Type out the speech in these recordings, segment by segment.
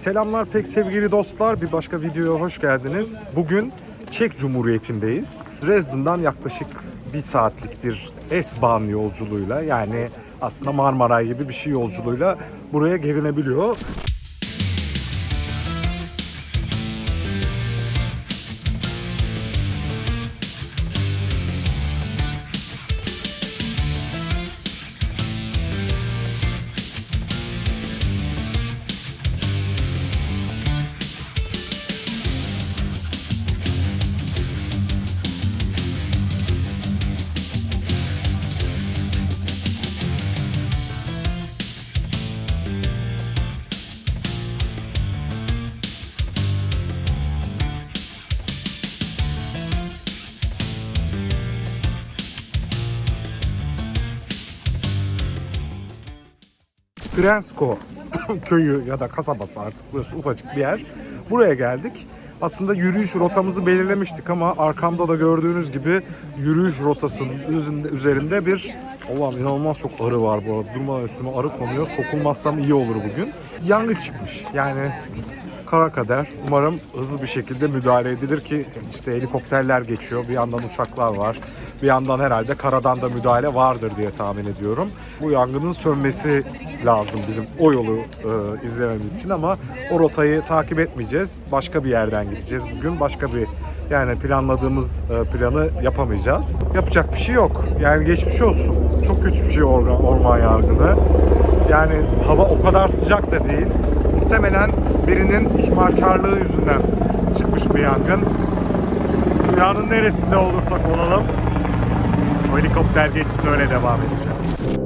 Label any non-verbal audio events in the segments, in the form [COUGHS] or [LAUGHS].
Selamlar pek sevgili dostlar. Bir başka videoya hoş geldiniz. Bugün Çek Cumhuriyeti'ndeyiz. Dresden'dan yaklaşık bir saatlik bir S-Bahn yolculuğuyla yani aslında Marmaray gibi bir şey yolculuğuyla buraya gelinebiliyor. Grensko [COUGHS] köyü ya da kasabası artık burası ufacık bir yer. Buraya geldik. Aslında yürüyüş rotamızı belirlemiştik ama arkamda da gördüğünüz gibi yürüyüş rotasının üzerinde, bir Allah'ım inanılmaz çok arı var bu arada. Durmadan üstüme arı konuyor. Sokulmazsam iyi olur bugün. Yangın çıkmış. Yani kara kader. Umarım hızlı bir şekilde müdahale edilir ki işte helikopterler geçiyor. Bir yandan uçaklar var. Bir yandan herhalde karadan da müdahale vardır diye tahmin ediyorum. Bu yangının sönmesi lazım bizim o yolu e, izlememiz için ama o rotayı takip etmeyeceğiz. Başka bir yerden gideceğiz bugün. Başka bir yani planladığımız e, planı yapamayacağız. Yapacak bir şey yok. Yani geçmiş olsun. Çok kötü bir şey orman, orman yangını. Yani hava o kadar sıcak da değil. Muhtemelen birinin ihmalkarlığı yüzünden çıkmış bir yangın. Dünyanın neresinde olursak olalım helikopter geçsin öyle devam edeceğim.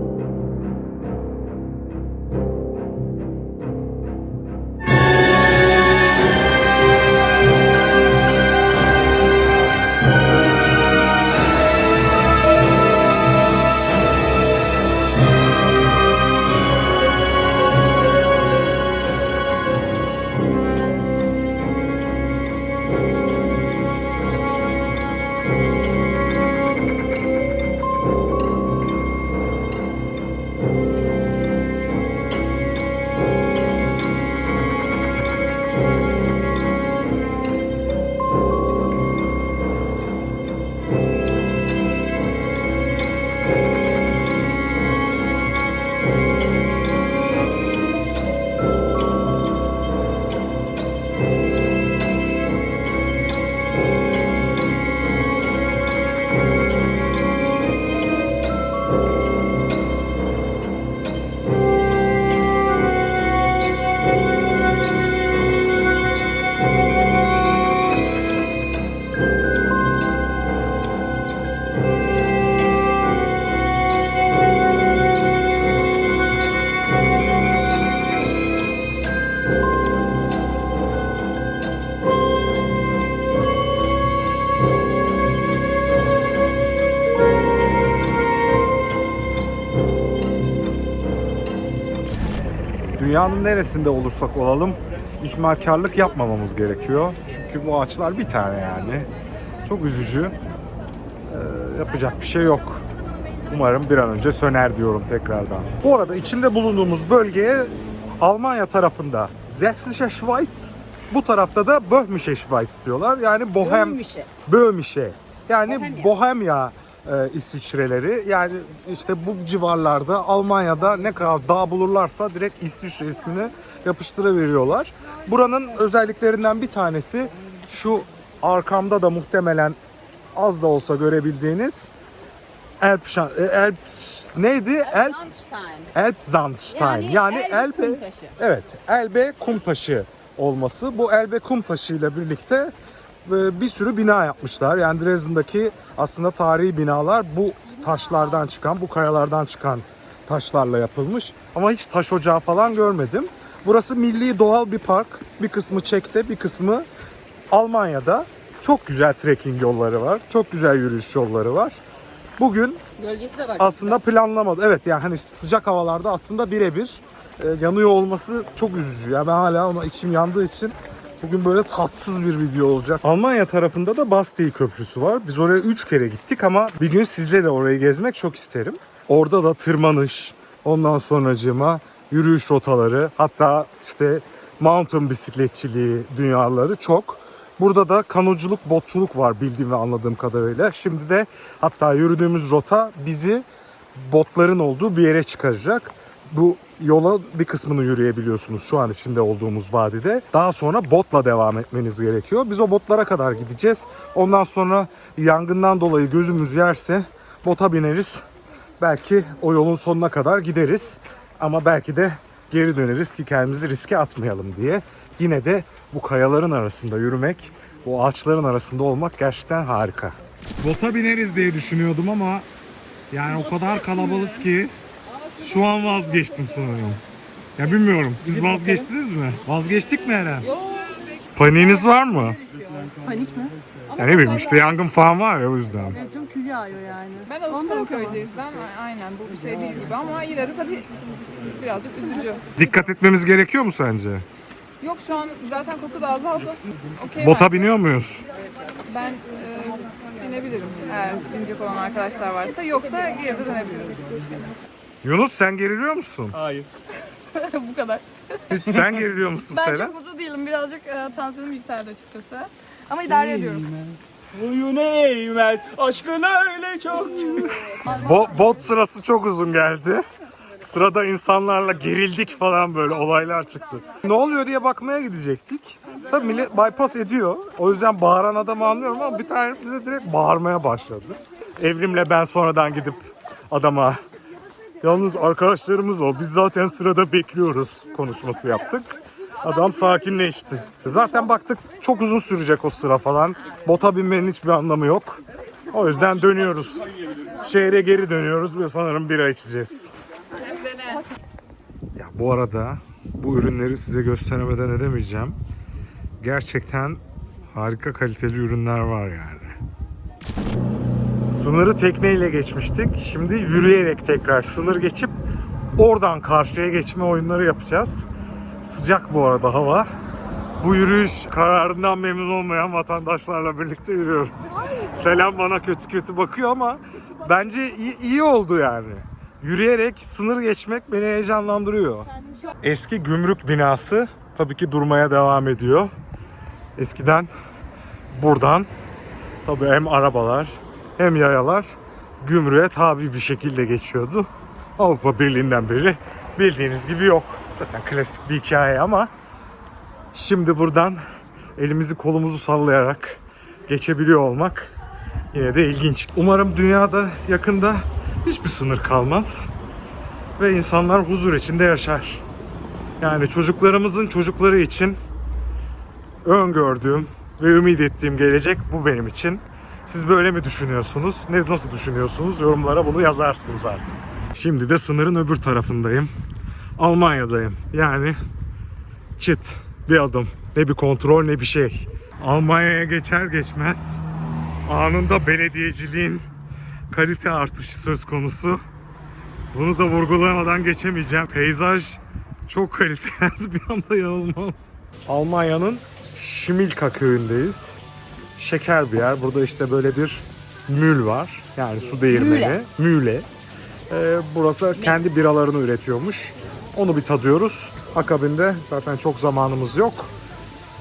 Dünyanın neresinde olursak olalım ihmalkarlık yapmamamız gerekiyor. Çünkü bu ağaçlar bir tane yani. Çok üzücü. Ee, yapacak bir şey yok. Umarım bir an önce söner diyorum tekrardan. Bu arada içinde bulunduğumuz bölgeye Almanya tarafında Sächsische Schweiz, bu tarafta da Böhmische Schweiz diyorlar. Yani Bohem, Böhmische. Böhmische. Yani Bohemia. Bohemya e, İsviçreleri. Yani işte bu civarlarda Almanya'da ne kadar dağ bulurlarsa direkt İsviçre ismini yapıştırıveriyorlar. Buranın özelliklerinden bir tanesi şu arkamda da muhtemelen az da olsa görebildiğiniz e, Alp neydi? Alp Sandstein. Elbsandstein. Yani, Yani Elbe, Elbe kum taşı. Evet, Elbe kum taşı olması. Bu Elbe kum taşı ile birlikte bir sürü bina yapmışlar. Yani Dresden'daki aslında tarihi binalar bu taşlardan çıkan, bu kayalardan çıkan taşlarla yapılmış. Ama hiç taş ocağı falan görmedim. Burası milli doğal bir park. Bir kısmı Çek'te, bir kısmı Almanya'da. Çok güzel trekking yolları var. Çok güzel yürüyüş yolları var. Bugün Bölgesi de var. aslında planlamadı. Evet yani hani sıcak havalarda aslında birebir e, yanıyor olması çok üzücü. Ya ben hala ona içim yandığı için bugün böyle tatsız bir video olacak. Almanya tarafında da Bastille Köprüsü var. Biz oraya 3 kere gittik ama bir gün sizle de orayı gezmek çok isterim. Orada da tırmanış, ondan sonracığıma yürüyüş rotaları hatta işte mountain bisikletçiliği dünyaları çok. Burada da kanoculuk, botçuluk var bildiğim ve anladığım kadarıyla. Şimdi de hatta yürüdüğümüz rota bizi botların olduğu bir yere çıkaracak. Bu yola bir kısmını yürüyebiliyorsunuz şu an içinde olduğumuz vadide. Daha sonra botla devam etmeniz gerekiyor. Biz o botlara kadar gideceğiz. Ondan sonra yangından dolayı gözümüz yerse bota bineriz. Belki o yolun sonuna kadar gideriz. Ama belki de geri döneriz ki kendimizi riske atmayalım diye. Yine de bu kayaların arasında yürümek, bu ağaçların arasında olmak gerçekten harika. Bota bineriz diye düşünüyordum ama yani o kadar kalabalık ki şu an vazgeçtim sanırım. Ya bilmiyorum. Siz vazgeçtiniz mi? Vazgeçtik mi Eren? Paniğiniz var mı? Panik mi? Ya ne bileyim işte yangın falan var ya o yüzden. Evet çok kül yağıyor yani. Ben alışkanım köyceğizden. Aynen bu bir şey değil gibi ama yine de tabii birazcık üzücü. Dikkat etmemiz gerekiyor mu sence? Yok şu an zaten koku da azaldı. Okey Bota ben. biniyor muyuz? Ben e, binebilirim eğer binecek olan arkadaşlar varsa. Yoksa geri de dönebiliriz. Yunus sen geriliyor musun? Hayır. [LAUGHS] bu kadar. Hiç sen geriliyor musun Ben Selen? çok mutlu değilim. Birazcık e, tansiyonum yükseldi açıkçası. Ama idare ediyoruz. Oyun eğmez, aşkın öyle çok. Bo- bot sırası çok uzun geldi. Sırada insanlarla gerildik falan böyle olaylar çıktı. Ne oluyor diye bakmaya gidecektik. Tabii millet bypass ediyor. O yüzden bağıran adamı anlıyorum ama bir tane bize direkt bağırmaya başladı. Evrimle ben sonradan gidip adama yalnız arkadaşlarımız o biz zaten sırada bekliyoruz konuşması yaptık. Adam sakinleşti. Zaten baktık çok uzun sürecek o sıra falan. Bota binmenin hiçbir anlamı yok. O yüzden dönüyoruz. Şehre geri dönüyoruz ve sanırım bira içeceğiz. Ya bu arada bu ürünleri size gösteremeden edemeyeceğim. Gerçekten harika kaliteli ürünler var yani. Sınırı tekneyle geçmiştik. Şimdi yürüyerek tekrar sınır geçip oradan karşıya geçme oyunları yapacağız. Sıcak bu arada hava. Bu yürüyüş kararından memnun olmayan vatandaşlarla birlikte yürüyoruz. Selam bana kötü kötü bakıyor ama bence iyi, iyi oldu yani. Yürüyerek sınır geçmek beni heyecanlandırıyor. Eski gümrük binası tabii ki durmaya devam ediyor. Eskiden buradan tabii hem arabalar hem yayalar gümrüğe tabi bir şekilde geçiyordu. Avrupa Birliği'nden beri bildiğiniz gibi yok. Zaten klasik bir hikaye ama Şimdi buradan elimizi kolumuzu sallayarak geçebiliyor olmak yine de ilginç. Umarım dünyada yakında hiçbir sınır kalmaz ve insanlar huzur içinde yaşar. Yani çocuklarımızın çocukları için öngördüğüm ve ümit ettiğim gelecek bu benim için. Siz böyle mi düşünüyorsunuz? Ne nasıl düşünüyorsunuz? Yorumlara bunu yazarsınız artık. Şimdi de sınırın öbür tarafındayım. Almanya'dayım. Yani çıt bir adım. Ne bir kontrol ne bir şey. Almanya'ya geçer geçmez anında belediyeciliğin kalite artışı söz konusu. Bunu da vurgulamadan geçemeyeceğim. Peyzaj çok kaliteli [LAUGHS] bir anda inanılmaz. Almanya'nın Şimilka köyündeyiz. Şeker bir yer. Burada işte böyle bir mül var. Yani su değirmeni. Mühle. Ee, burası kendi biralarını üretiyormuş. Onu bir tadıyoruz. Akabinde zaten çok zamanımız yok.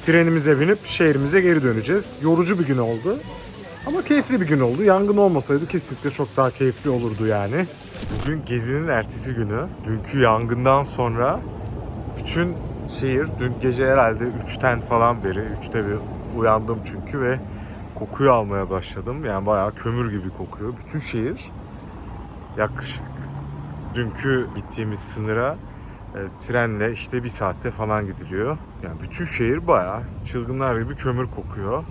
Trenimize binip şehrimize geri döneceğiz. Yorucu bir gün oldu. Ama keyifli bir gün oldu. Yangın olmasaydı kesinlikle çok daha keyifli olurdu yani. Bugün gezinin ertesi günü. Dünkü yangından sonra bütün şehir dün gece herhalde 3'ten falan beri 3'te bir uyandım çünkü ve kokuyu almaya başladım. Yani bayağı kömür gibi kokuyor. Bütün şehir yaklaşık dünkü gittiğimiz sınıra e, trenle işte bir saatte falan gidiliyor. Yani bütün şehir bayağı çılgınlar gibi kömür kokuyor.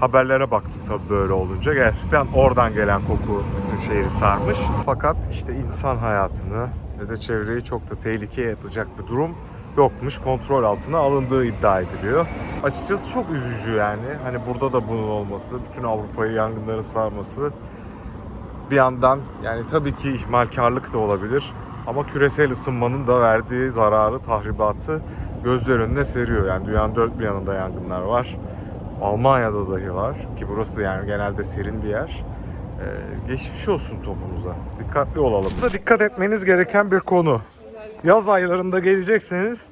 Haberlere baktım tabii böyle olunca. Gerçekten oradan gelen koku bütün şehri sarmış. Fakat işte insan hayatını ve de çevreyi çok da tehlikeye atacak bir durum yokmuş. Kontrol altına alındığı iddia ediliyor. Açıkçası çok üzücü yani. Hani burada da bunun olması, bütün Avrupa'yı yangınların sarması bir yandan yani tabii ki ihmalkarlık da olabilir. Ama küresel ısınmanın da verdiği zararı, tahribatı gözler önüne seriyor. Yani dünyanın dört bir yanında yangınlar var. Almanya'da dahi var ki burası yani genelde serin bir yer. Ee, geçmiş olsun topumuza. Dikkatli olalım. Burada dikkat etmeniz gereken bir konu. Yaz aylarında gelecekseniz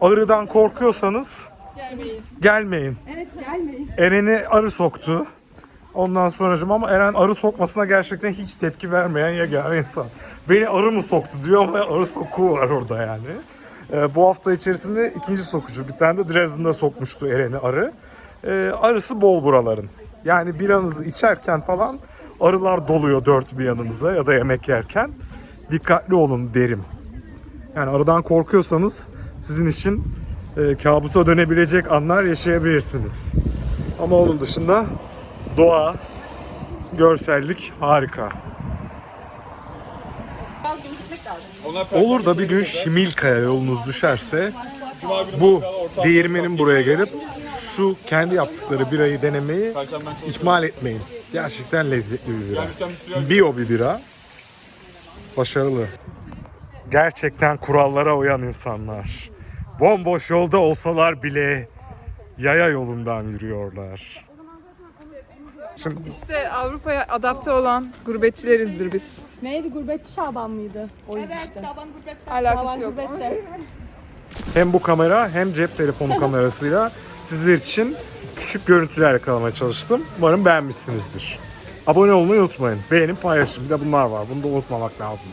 arıdan korkuyorsanız gelmeyin. Evet gelmeyin. Eren'i arı soktu. Ondan sonracım ama Eren arı sokmasına gerçekten hiç tepki vermeyen yegane insan. Beni arı mı soktu diyor ama arı sokuğu var orada yani. Ee, bu hafta içerisinde ikinci sokucu. Bir tane de Dresden'de sokmuştu Eren'i arı. Ee, arısı bol buraların. Yani biranızı içerken falan arılar doluyor dört bir yanınıza ya da yemek yerken. Dikkatli olun derim. Yani arıdan korkuyorsanız sizin için e, kabusa dönebilecek anlar yaşayabilirsiniz. Ama onun dışında doğa, görsellik harika. Olur da bir gün Şimilka'ya yolunuz düşerse bu değirmenin buraya gelip şu kendi yaptıkları birayı denemeyi ihmal etmeyin. Gerçekten lezzetli bir bira. Bio bir bira. Başarılı. Gerçekten kurallara uyan insanlar. Bomboş yolda olsalar bile yaya yolundan yürüyorlar. Şimdi İşte Avrupa'ya adapte olan gurbetçilerizdir biz. Neydi gurbetçi Şaban mıydı? O evet, işte. Alakası yok. gurbette. hem bu kamera hem cep telefonu [LAUGHS] kamerasıyla sizler için küçük görüntüler yakalamaya çalıştım. Umarım beğenmişsinizdir. Abone olmayı unutmayın. Beğenin paylaşın. Bir de bunlar var. Bunu da unutmamak lazım.